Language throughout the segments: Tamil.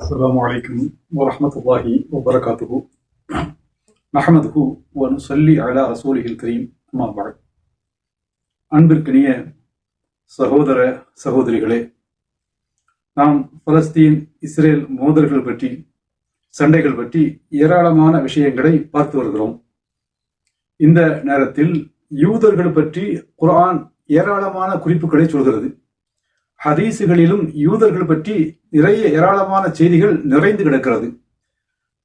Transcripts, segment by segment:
السلام عليكم ورحمة الله وبركاته نحمده ونصلي على رسوله الكريم أما بعد அன்பிற்கினிய சகோதர சகோதரிகளே நாம் பலஸ்தீன் இஸ்ரேல் மோதல்கள் பற்றி சண்டைகள் பற்றி ஏராளமான விஷயங்களை பார்த்து வருகிறோம் இந்த நேரத்தில் யூதர்கள் பற்றி குர்ஆன் ஏராளமான குறிப்புகளை சொல்கிறது ஹதீசுகளிலும் யூதர்கள் பற்றி நிறைய ஏராளமான செய்திகள் நிறைந்து கிடக்கிறது.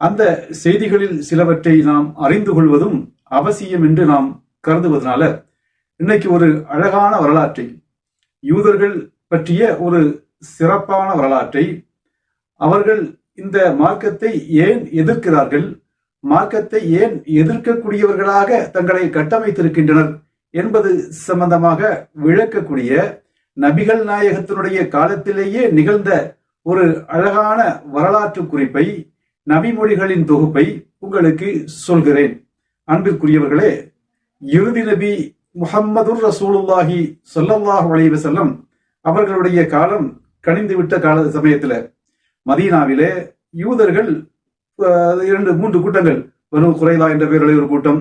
அந்த செய்திகளில் சிலவற்றை நாம் அறிந்து கொள்வதும் அவசியம் என்று நாம் கருதுவதனால இன்னைக்கு ஒரு அழகான வரலாற்றை யூதர்கள் பற்றிய ஒரு சிறப்பான வரலாற்றை அவர்கள் இந்த மார்க்கத்தை ஏன் எதிர்க்கிறார்கள் மார்க்கத்தை ஏன் எதிர்க்கக்கூடியவர்களாக தங்களை கட்டமைத்திருக்கின்றனர் என்பது சம்பந்தமாக விளக்கக்கூடிய நபிகள் நாயகத்தினுடைய காலத்திலேயே நிகழ்ந்த ஒரு அழகான வரலாற்று குறிப்பை நபிமொழிகளின் தொகுப்பை உங்களுக்கு சொல்கிறேன். அன்பிற்குரியவர்களே இறுதி நபி முஹம்மதுர் ரசூலுல்லாஹி ஸல்லல்லாஹு வளைவு செல்லம் அவர்களுடைய காலம் கணிந்து விட்ட கால சமயத்துல மதீனாவிலே யூதர்கள் இரண்டு மூன்று கூட்டங்கள் பனு குறைலா என்ற பெயரிலே ஒரு கூட்டம்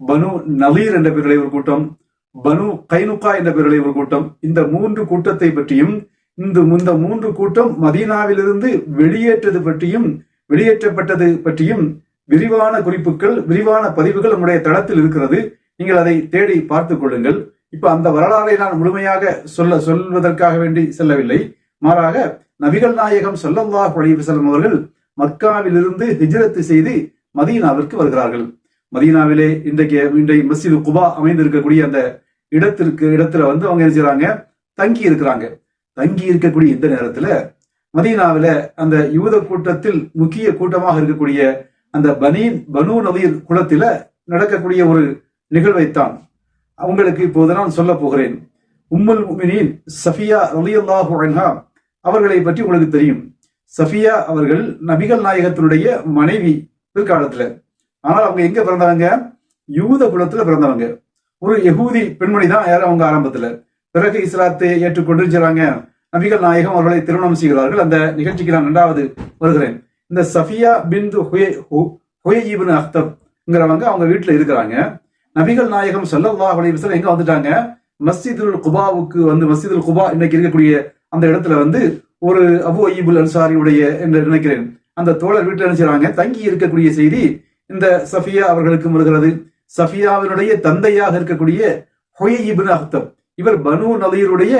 பனு நலீர் என்ற பெயரிலே ஒரு கூட்டம் பனு கைனுகா என்ற பெயரிலே ஒரு கூட்டம். இந்த மூன்று கூட்டத்தை பற்றியும் இந்த இந்த மூன்று கூட்டம் மதீனாவிலிருந்து வெளியேற்றது பற்றியும் வெளியேற்றப்பட்டது பற்றியும் விரிவான குறிப்புகள் விரிவான பதிவுகள் நம்முடைய தளத்தில் இருக்கிறது. நீங்கள் அதை தேடி பார்த்துக் கொள்ளுங்கள். இப்ப அந்த வரலாறை நான் முழுமையாக சொல்ல சொல்வதற்காக வேண்டி செல்லவில்லை. மாறாக நபிகள் நாயகம் ஸல்லல்லாஹு அலைஹி அவர்கள் மக்காவிலிருந்து ஹிஜரத்து செய்து மதீனாவிற்கு வருகிறார்கள். மதீனாவிலே இன்றைக்கு இன்றைய மஸ்ஜிது குபா அமைந்திருக்கக்கூடிய அந்த இடத்திற்கு இடத்துல வந்து அவங்க என்ன செய்யறாங்க தங்கி இருக்கிறாங்க. தங்கி இருக்கக்கூடிய இந்த நேரத்துல மதீனாவில அந்த யூத கூட்டத்தில் முக்கிய கூட்டமாக இருக்கக்கூடிய அந்த பனீன் பனு நவீர் குளத்தில நடக்கக்கூடிய ஒரு நிகழ்வைத்தான் அவங்களுக்கு இப்போது நான் சொல்ல போகிறேன். உம்முல் முமினின் சஃபியா ரலியல்லாஹு அன்ஹா அவர்களை பற்றி உங்களுக்கு தெரியும். சஃபியா அவர்கள் நபிகள் நாயகத்தினுடைய மனைவி பிற்காலத்துல. ஆனால் அவங்க எங்க பிறந்தவங்க? யூத குலத்துல பிறந்தவங்க. ஒரு எகூதி பெண்மணி தான் யாரும் அவங்க ஆரம்பத்துல. பிறகு இஸ்லாத்தை ஏற்றுக்கொண்டு செய்றாங்க நபிகள் நாயகம் அவர்களை திருமணம் செய்கிறார்கள். அந்த நிகழ்ச்சிக்கு நான் இரண்டாவது வருகிறேன். இந்த சஃபியா பிந்து ஹுயீபின் அக்தப்ங்கிறவங்க அவங்க வீட்டுல இருக்கிறாங்க. நபிகள் நாயகம் ஸல்லல்லாஹு அலிவசல் எங்க வந்துட்டாங்க? மஸ்ஜிதுல் குபாவுக்கு வந்து மஸ்ஜிதுல் குபா இன்னைக்கு இருக்கக்கூடிய அந்த இடத்துல வந்து ஒரு அபு அய்யிபுல் அன்சாரியுடைய என்று நினைக்கிறேன். அந்த தோழர் வீட்டில் என்ன தங்கி இருக்கக்கூடிய செய்தி இந்த சஃபியா அவர்களுக்கும் வருகிறது. சஃபியாவினுடைய தந்தையாக இருக்கக்கூடிய ஹொய்யிபின் அஹ்தம் இவர் பனு நலீருடைய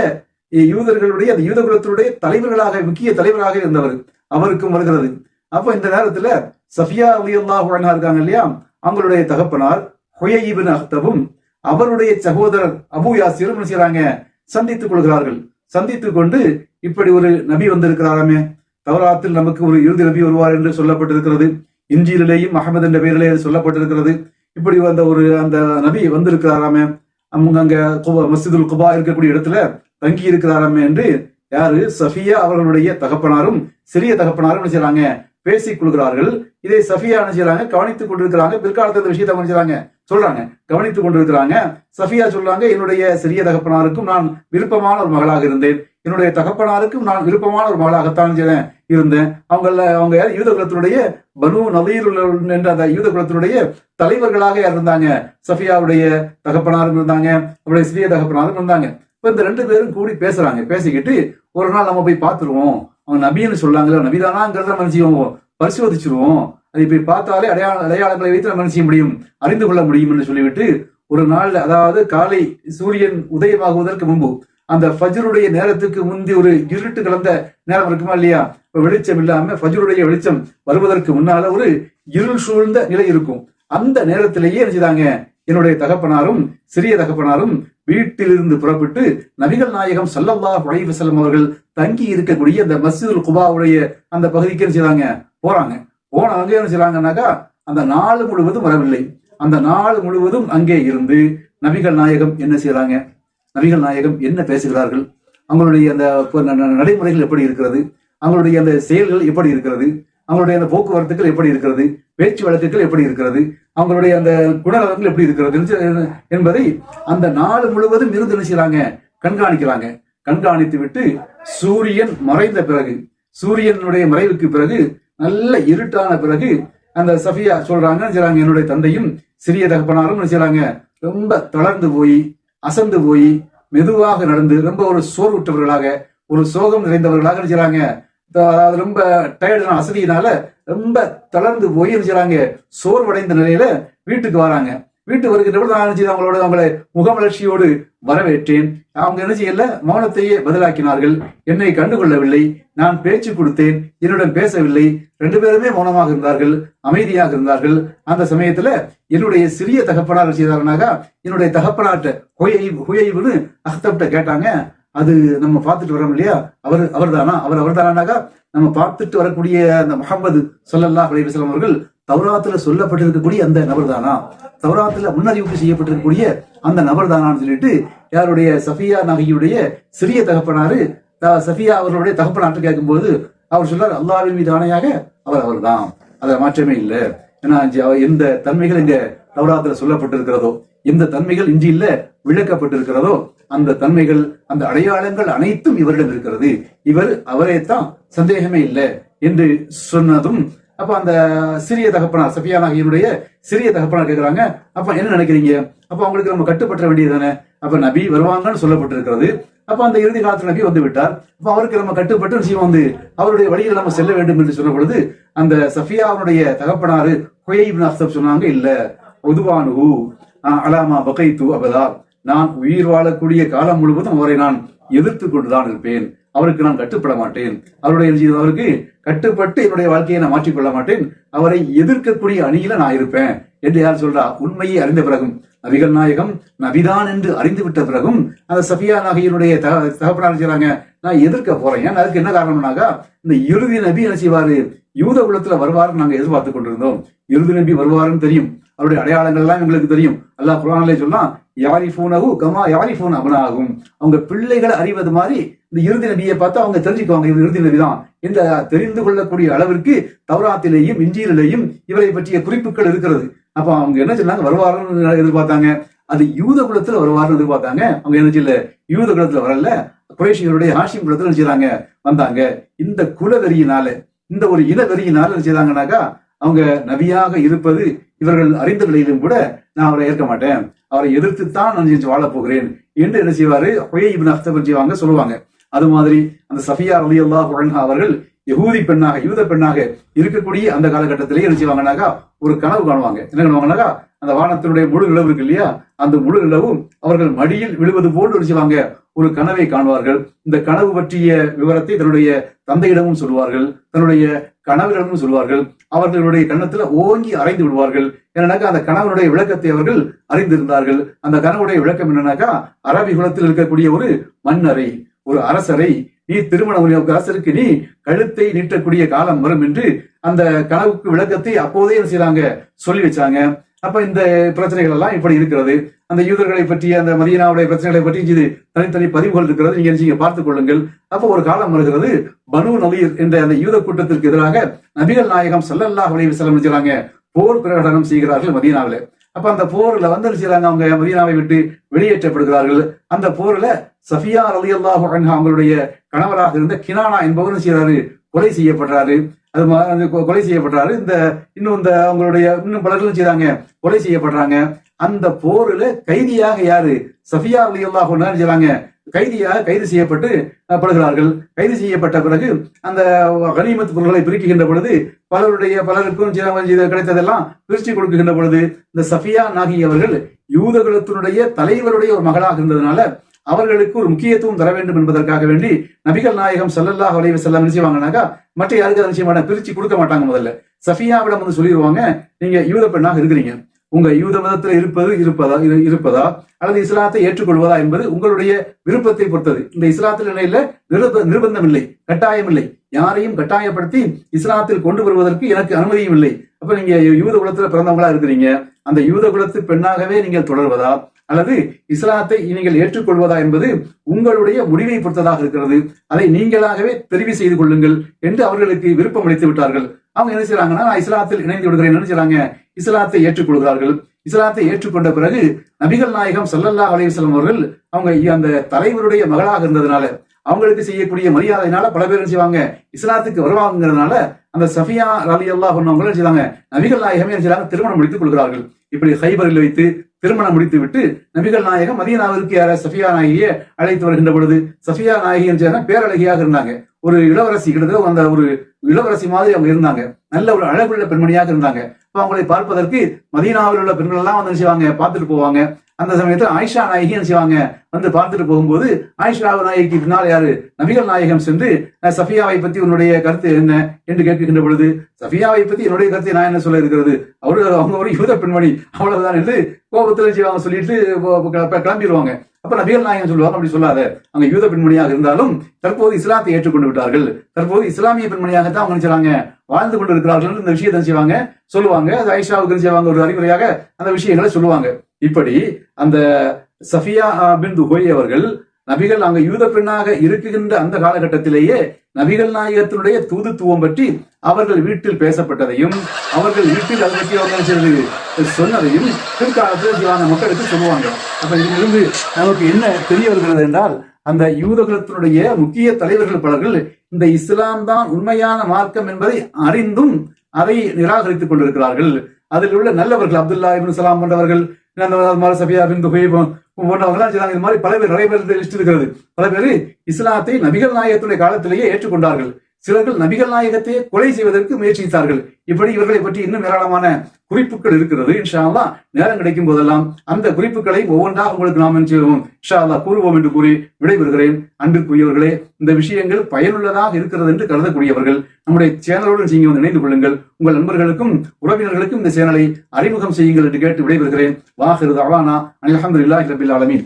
யூதர்களுடைய அந்த யூத குலத்தினுடைய தலைவர்களாக முக்கிய தலைவராக இருந்தவர். அவருக்கும் வருகிறது. அப்போ இந்த நேரத்துல சஃபியா அலி அல்லாஹ் இருக்காங்க இல்லையா? அவங்களுடைய தகப்பனார் ஹொயிபின் அஹ்தவும் அவருடைய சகோதரர் அபு யாசிரும் என்ன செய்யறாங்க சந்தித்துக் கொள்கிறார்கள். சந்தித்துக் கொண்டு இப்படி ஒரு நபி வந்திருக்கிறாராமே. தவராத்தில் நமக்கு ஒரு இறுதி நபி வருவார் என்று சொல்லப்பட்டிருக்கிறது. இஞ்சியிலேயும் அகமது என்ற பெயரிலே அது சொல்லப்பட்டிருக்கிறது. இப்படி வந்த ஒரு அந்த நபி வந்திருக்கிறாராமே அவங்க அங்க குபா- மஸ்ஜிதுல் குபா இருக்கக்கூடிய இடத்துல தங்கி இருக்கிறாராமே என்று யாரு? சஃபியா அவர்களுடைய தகப்பனாரும் சிறிய தகப்பனாரும் என்ன செய்யறாங்க? பேசிக் கொள்கிறார்கள். இதை சஃபியா என்ன செய்றாங்க கவனித்துக் கொண்டிருக்கிறாங்க. பிற்காலத்தில் இந்த விஷயத்தை என்ன செய்யறாங்க? சொல்றாங்க. கவனித்துக் கொண்டிருக்கிறாங்க. சஃபியா சொல்றாங்க என்னுடைய சிறிய தகப்பனாருக்கும் நான் விருப்பமான ஒரு மகளாக இருந்தேன். என்னுடைய தகப்பனாருக்கும் நான் விருப்பமான ஒரு மகளாகத்தான் இருந்தேன். அவங்க அவங்க யூத குலத்தினுடைய பனு நலீர் என்ற அந்த யூத குலத்தினுடைய தலைவர்களாக இருந்தாங்க? சஃபியாவுடைய தகப்பனாரும் இருந்தாங்க. அவருடைய சிறிய தகப்பனாரும் இருந்தாங்க. இப்போ இந்த ரெண்டு பேரும் கூடி பேசுறாங்க. பேசிக்கிட்டு ஒரு நாள் நம்ம போய் பார்த்துருவோம். அவங்க நபின்னு சொல்லாங்களே நபிதானாங்கிறத நம்ம செய்வோம்? பரிசோதிச்சிருவோம். அதை போய் பார்த்தாலே அடையாள அடையாளங்களை வைத்து நம்ம செய்ய முடியும்? அறிந்து கொள்ள முடியும் என்று சொல்லிவிட்டு ஒரு நாள் அதாவது காலை சூரியன் உதயமாகுவதற்கு முன்பு அந்த ஃபஜ்ருடைய நேரத்துக்கு முந்தி ஒரு இருட்டு கலந்த நேரம் இருக்குமா இல்லையா? வெளிச்சம் இல்லாம ஃபஜ்ருடைய வெளிச்சம் வருவதற்கு முன்னால ஒரு இருள் சூழ்ந்த நிலை இருக்கும். அந்த நேரத்திலேயே செஞ்சுதாங்க செய்தாங்க? என்னுடைய தகப்பனாரும் சிறிய தகப்பனாரும் வீட்டிலிருந்து புறப்பட்டு நபிகள் நாயகம் சல்லல்லா அலைஹி வஸல்லம் அவர்கள் தங்கி இருக்கக்கூடிய அந்த மஸ்ஜிதுல் குபாவுடைய அந்த பகுதிக்கு என்ன செய்றாங்க போறாங்க. போனவங்க என்ன செய்றாங்கன்னாக்கா அந்த நாள் முழுவதும் வரவில்லை. அந்த நாள் முழுவதும் அங்கே இருந்து நபிகள் நாயகம் என்ன செய்யறாங்க நபிகள் நாயகம் என்ன பேசுகிறார்கள்? அவங்களுடைய அந்த நடைமுறைகள் எப்படி இருக்கிறது? அவங்களுடைய அந்த செயல்கள் எப்படி இருக்கிறது? அவங்களுடைய அந்த போக்குவரத்துகள் எப்படி இருக்கிறது? பேச்சு வழக்குகள் எப்படி இருக்கிறது? அவங்களுடைய அந்த குணநலங்கள் எப்படி இருக்கிறது? என்பதை அந்த நாள் முழுவதும் இருந்து நினைச்சுறாங்க கண்காணிக்கிறாங்க. கண்காணித்து விட்டு சூரியன் மறைந்த பிறகு சூரியனுடைய மறைவுக்கு பிறகு நல்ல இருட்டான பிறகு அந்த சஃபியா சொல்றாங்க என்னுடைய தந்தையும் சிறிய தகப்பனாரும் என்ன செய்றாங்க? ரொம்ப தளர்ந்து போய் அசந்து போய் மெதுவாக நடந்து ரொம்ப ஒரு சோர்வுற்றவர்களாக ஒரு சோகம் நிறைந்தவர்களாக இருக்கிறாங்க. அதாவது ரொம்ப டயர்டான அசதியினால ரொம்ப தளர்ந்து போய் இருக்கிறாங்க. சோர்வடைந்த நிலையில வீட்டுக்கு வராங்க. வீட்டு வருகின்ற பொழுது நான் என்ன செய்தேன், அவங்களோட அவங்களை முகமலர்ச்சியோடு வரவேற்றேன். அவங்க என்ன செய்யல? மௌனத்தையே பதிலாக்கினார்கள். என்னை கண்டுகொள்ளவில்லை. நான் பேச்சு கொடுத்தேன். என்னுடன் பேசவில்லை. ரெண்டு பேருமே மௌனமாக இருந்தார்கள். அமைதியாக இருந்தார்கள். அந்த சமயத்துல என்னுடைய சிறிய தகப்பனார் என்ன செய்தாருனாக்கா என்னுடைய தகப்பனாட்ட ஹுயை ஹுயைவுன்னு அஹ்தப்ட கேட்டாங்க. அது நம்ம பார்த்துட்டு வரோம் இல்லையா? அவர் அவர்தானா? அவர் அவர்தானாக்கா நம்ம பார்த்துட்டு வரக்கூடிய அந்த முகமது சொல்லல்லா அலைஹி அவர்கள் தௌராத்துல சொல்லப்பட்டிருக்கக்கூடிய அந்த நபர் தானா தௌராத்துல முன்னறிவிப்பு செய்யப்பட்டிருக்கக்கூடிய அந்த நபர்தானான்னு சொல்லிட்டு யாருடைய சஃபியா நகையுடைய சிறிய தகப்பனாரு சஃபியா அவர்களுடைய தகப்பனார்ட்ட கேட்கும்போது அவர் சொல்றார் அல்லாவின் மீது ஆணையாக அவர் அவர்தான். அதுல மாற்றமே இல்லை. ஏன்னா எந்த தன்மைகள் இங்க தௌராத்துல சொல்லப்பட்டிருக்கிறதோ எந்த தன்மைகள் இஞ்சியில விளக்கப்பட்டிருக்கிறதோ அந்த தன்மைகள் அந்த அடையாளங்கள் அனைத்தும் இவரிடம் இருக்கிறது. இவர் அவரே தான் சந்தேகமே இல்லை என்று சொன்னதும் அப்ப அந்த சிறிய தகப்பனார் சஃபியா நாகியனுடைய சிறிய தகப்பனார் கேட்கிறாங்க அப்ப என்ன நினைக்கிறீங்க? அப்ப அவங்களுக்கு நம்ம கட்டுப்பற்ற வேண்டியதுதானே? அப்ப நபி வருவாங்கன்னு சொல்லப்பட்டிருக்கிறது. அப்ப அந்த இறுதி காலத்துல நபி வந்து விட்டார். அப்ப அவருக்கு நம்ம கட்டுப்பட்டு விஷயம் வந்து அவருடைய வழியில் நம்ம செல்ல வேண்டும் என்று சொன்ன பொழுது அந்த சஃபியாவுடைய தகப்பனாரு ஹுயைபின் அஸ்தப் சொன்னாங்க இல்ல உதுவானு ஆஹ் அலாமா பகைத்து அபதா. நான் உயிர் வாழக்கூடிய காலம் முழுவதும் அவரை நான் எதிர்த்து கொண்டுதான் இருப்பேன். அவருக்கு நான் கட்டுப்பட மாட்டேன் அவருடைய அவருக்கு கட்டுப்பட்டு என்னுடைய வாழ்க்கையை நான் மாற்றிக்கொள்ள மாட்டேன் அவரை எதிர்க்கக்கூடிய அணியில நான் இருப்பேன் என்று யார் சொல்றா? உண்மையை அறிந்த பிறகும். நபிகள் நாயகம் நபிதான் என்று அறிந்து விட்ட பிறகும் அந்த சஃபியா நகையினுடைய தக- தகப்பனார் செய்றாங்க? நான் எதிர்க்க போறேன். ஏன் அதுக்கு என்ன காரணம்னாக்கா இந்த இறுதி நபி என்ன செய்வாரு? யூத குலத்துல வருவாருன்னு நாங்க எதிர்பார்த்து கொண்டிருந்தோம். இறுதி நபி வருவாருன்னு தெரியும். அவருடைய அடையாளங்கள்லாம் எங்களுக்கு தெரியும். அல்லாஹ் குரானிலே யாரி யாரிஃபூனஹு கமா யாரி ஃபோன் அவனாகும் அவங்க பிள்ளைகளை அறிவது மாதிரி இந்த இறுதி நபியை பார்த்து அவங்க தெரிஞ்சுக்குவாங்க இவர் இறுதி நபி தான் இந்த தெரிந்து கொள்ளக்கூடிய அளவிற்கு தௌராத்திலேயும் இஞ்சியிலேயும் இவரை பற்றிய குறிப்புகள் இருக்கிறது. அப்ப அவங்க என்ன சொன்னாங்க? வருவாருன்னு எதிர்பார்த்தாங்க. அது யூத குலத்துல வருவாருன்னு எதிர்பார்த்தாங்க. அவங்க என்ன செய்யல? யூத குலத்துல வரல. குரேஷியருடைய ஹாஷிம் குலத்துல செய்யறாங்க வந்தாங்க. இந்த குலவெறியினால இந்த ஒரு இன வெறியினால செய்யறாங்கனாக்கா அவங்க நபியாக இருப்பது இவர்கள் அறிந்த நிலையிலும் கூட நான் அவரை ஏற்க மாட்டேன். அவரை எதிர்த்து தான் நான் செஞ்சு வாழப் போகிறேன் என்று என்ன செய்வாரு? ஹுயை இபின் அக்தப் செய்வாங்க சொல்லுவாங்க. அது மாதிரி அந்த சஃபியா அலி அல்லாஹ் அவர்கள் யகூதி பெண்ணாக யூத பெண்ணாக இருக்கக்கூடிய அந்த காலகட்டத்திலே என்ன செய்வாங்கனாக்கா ஒரு கனவு காணுவாங்க. என்ன காணுவாங்கனாக்கா அந்த வானத்தினுடைய முழு நிலவு இருக்கு இல்லையா? அந்த முழு நிலவும் அவர்கள் மடியில் விழுவது போன்று என்ன செய்வாங்க? ஒரு கனவை காணுவார்கள். இந்த கனவு பற்றிய விவரத்தை தன்னுடைய தந்தையிடமும் சொல்வார்கள் தன்னுடைய கனவிடமும் சொல்வார்கள் அவர்களுடைய கன்னத்துல ஓங்கி அறைந்து விடுவார்கள். என்னன்னாக்கா அந்த கணவனுடைய விளக்கத்தை அவர்கள் அறிந்திருந்தார்கள். அந்த கனவுடைய விளக்கம் என்னன்னாக்கா அரபி குலத்தில் இருக்கக்கூடிய ஒரு மன்னரை ஒரு அரசரை நீ திருமணம் உரிய நீ கழுத்தை நீட்டக்கூடிய காலம் வரும் என்று அந்த கனவுக்கு விளக்கத்தை அப்போதே என்ன சொல்லி வச்சாங்க. அப்ப இந்த பிரச்சனைகள் எல்லாம் இப்படி இருக்கிறது. அந்த யூதர்களை பற்றி அந்த மதியனாவுடைய பிரச்சனைகளை பற்றி இது தனித்தனி பதிவுகள் இருக்கிறது. நீங்க நீங்க பார்த்துக் கொள்ளுங்கள். அப்ப ஒரு காலம் வருகிறது. பனு நவீர் என்ற அந்த யூத கூட்டத்திற்கு எதிராக நபிகள் நாயகம் சல்லல்லாஹ் அலைஹி வஸல்லம் செய்றாங்க போர் பிரகடனம் செய்கிறார்கள் மதீனாவில. அப்ப அந்த போர்ல வந்து செய்யறாங்க அவங்க மதீனாவை விட்டு வெளியேற்றப்படுகிறார்கள். அந்த போர்ல சஃபியா ரலியல்லாஹு அன்ஹா அவங்களுடைய கணவராக இருந்த கினானா என்பவர் செய்யறாரு கொலை செய்யப்படுறாரு. அது கொ- கொலை செய்யப்படுறாரு. இந்த இன்னும் இந்த அவங்களுடைய இன்னும் பலர்களும் செய்யறாங்க கொலை செய்யப்படுறாங்க. அந்த போர்ல கைதியாக யாரு? சஃபியா ரலியல்லாஹு அன்ஹா செய்யறாங்க கைதியாக கைது செய்யப்பட்டு படுகிறார்கள். கைது செய்யப்பட்ட பிறகு அந்த கனிமத் பொருள்களை பிரிக்குகின்ற பொழுது பலருடைய பலருக்கும் செய்த- கிடைத்ததெல்லாம் பிரித்து கொடுக்குகின்ற பொழுது இந்த சஃபியா நாகி அவர்கள் யூத குலத்தினுடைய தலைவருடைய ஒரு மகளாக இருந்ததுனால அவர்களுக்கு ஒரு முக்கியத்துவம் தர வேண்டும் என்பதற்காக வேண்டி நபிகள் நாயகம் ஸல்லல்லாஹு அலைஹி வஸல்லம் செய்வாங்கனாக்கா மற்ற யாருக்கு அதை பிரிச்சு கொடுக்க மாட்டாங்க முதல்ல. சஃபியாவிடம் வந்து சொல்லிடுவாங்க நீங்க யூத பெண்ணாக இருக்கிறீங்க. உங்க யூத மதத்தில் இருப்பது இருப்பதா இரு- இருப்பதா? அல்லது இஸ்லாத்தை ஏற்றுக்கொள்வதா என்பது உங்களுடைய விருப்பத்தை பொறுத்தது. இந்த இஸ்லாத்தில் நிலையில நிருப நிர்பந்தம் இல்லை கட்டாயம் இல்லை யாரையும் கட்டாயப்படுத்தி இஸ்லாத்தில் கொண்டு வருவதற்கு எனக்கு அனுமதியும் இல்லை. அப்ப நீங்க யூத குலத்துல பிறந்தவங்களா இருக்கிறீங்க. அந்த யூத குலத்து பெண்ணாகவே நீங்கள் தொடர்வதா? அல்லது இஸ்லாத்தை நீங்கள் ஏற்றுக்கொள்வதா என்பது உங்களுடைய முடிவை பொறுத்ததாக இருக்கிறது. அதை நீங்களாகவே தெரிவு செய்து கொள்ளுங்கள் என்று அவர்களுக்கு விருப்பம் அளித்து விட்டார்கள். அவங்க என்ன செய்றாங்கன்னா நான் இஸ்லாத்தில் இணைந்து விடுகிறேன். என்ன செய்யறாங்க இஸ்லாத்தை ஏற்றுக்கொள்கிறார்கள் இஸ்லாத்தை ஏற்றுக்கொண்ட பிறகு நபிகள் நாயகம் சல்லல்லா அலையம் அவர்கள் அவங்க அந்த தலைவருடைய மகளாக இருந்ததுனால அவங்களுக்கு செய்யக்கூடிய மரியாதையினால பல பேர் செய்வாங்க? இஸ்லாத்துக்கு வருவாங்கிறதுனால அந்த சஃபியா அலி அல்லா பண்ணவங்க செய்வாங்க நபிகள் நாயகமே என்ன திருமணம் முடித்துக் கொள்கிறார்கள். இப்படி ஹைபரில் வைத்து திருமணம் முடித்து விட்டு நபிகள் நாயகம் மதியனாவிற்கு யார சஃபியா நாயகியை அழைத்து வருகின்ற பொழுது சஃபியா நாயகி என்று பேரழகியாக இருந்தாங்க. ஒரு இளவரசி கிட்டத்தட்ட அந்த ஒரு இளவரசி மாதிரி அவங்க இருந்தாங்க. நல்ல ஒரு அழகுள்ள பெண்மணியாக இருந்தாங்க. அவங்களை பார்ப்பதற்கு மதீனாவில் உள்ள பெண்கள் எல்லாம் வந்து செய்வாங்க? பார்த்துட்டு போவாங்க. அந்த சமயத்தில் ஆயிஷா நாயகி என்ன செய்வாங்க? வந்து பார்த்துட்டு போகும்போது ஆயிஷா நாயகிக்கு பின்னால் யாரு? நபிகள் நாயகம் சென்று சஃபியாவை பத்தி உன்னுடைய கருத்து என்ன? என்று கேட்கின்ற பொழுது சஃபியாவை பத்தி என்னுடைய கருத்தை நான் என்ன சொல்ல இருக்கிறது? அவரு அவங்க ஒரு யூத பெண்மணி. அவ்வளவுதான் என்று கோபத்தில் செய்வாங்க சொல்லிட்டு கிளம்பிடுவாங்க. அப்ப நபிகள் நாயகம் சொல்லுவாங்க அப்படி சொல்லாத. அவங்க யூத பெண்மணியாக இருந்தாலும் தற்போது இஸ்லாத்தை ஏற்றுக்கொண்டு விட்டார்கள். தற்போது இஸ்லாமிய பெண்மணியாகத்தான் அவங்க நினைச்சாங்க வாழ்ந்து கொண்டு இருக்கிறார்கள் என்று இந்த விஷயத்தை செய்வாங்க சொல்லுவாங்க. அது ஐஷாவுக்கு செய்வாங்க? ஒரு அறிவுரையாக அந்த விஷயங்களை சொல்லுவாங்க. இப்படி அந்த சஃபியா பின் துகோய் அவர்கள் நபிகள் அங்க யூத பெண்ணாக இருக்குகின்ற அந்த காலகட்டத்திலேயே நபிகள் நாயகத்தினுடைய தூதுத்துவம் பற்றி அவர்கள் வீட்டில் பேசப்பட்டதையும் அவர்கள் வீட்டில் அதை பற்றி அவர்கள் சொன்னதையும் பிற்காலத்தில் செய்வாங்க மக்களுக்கு சொல்லுவாங்க. அப்ப இதிலிருந்து நமக்கு என்ன தெரிய வருகிறது என்றால் அந்த யூதகுலத்தினுடைய முக்கிய தலைவர்கள் பலர்கள் இந்த இஸ்லாம் தான் உண்மையான மார்க்கம் என்பதை அறிந்தும் அதை நிராகரித்துக் கொண்டிருக்கிறார்கள். அதில் உள்ள நல்லவர்கள் அப்துல்லா இபின் சலாம் போன்றவர்கள் சபியா பின் துஹை போ- இது மாதிரி பல பேர் நிறைய பேர் லிஸ்ட் இருக்கிறது. பல பேர் இஸ்லாத்தை நபிகள் நாயகத்துடைய காலத்திலேயே ஏற்றுக்கொண்டார்கள். சிலர்கள் நபிகள் நாயகத்தையே கொலை செய்வதற்கு முயற்சித்தார்கள். இப்படி இவர்களை பற்றி இன்னும் ஏராளமான குறிப்புகள் இருக்கிறது. இன்ஷால்லா நேரம் கிடைக்கும் போதெல்லாம் அந்த குறிப்புகளை ஒவ்வொன்றாக உங்களுக்கு நாம் என்ன செய்வோம்? இன்ஷால்லா கூறுவோம் என்று கூறி விடைபெறுகிறேன். அன்பிற்குரியவர்களே இந்த விஷயங்கள் பயனுள்ளதாக இருக்கிறது என்று கருதக்கூடியவர்கள் நம்முடைய சேனலோடு நீங்க வந்து இணைந்து கொள்ளுங்கள். உங்கள் நண்பர்களுக்கும் உறவினர்களுக்கும் இந்த சேனலை அறிமுகம் செய்யுங்கள் என்று கேட்டு விடைபெறுகிறேன். வாஹிரு அவானா அல்ஹம்துலில்லாஹி ரபில் ஆலமின்.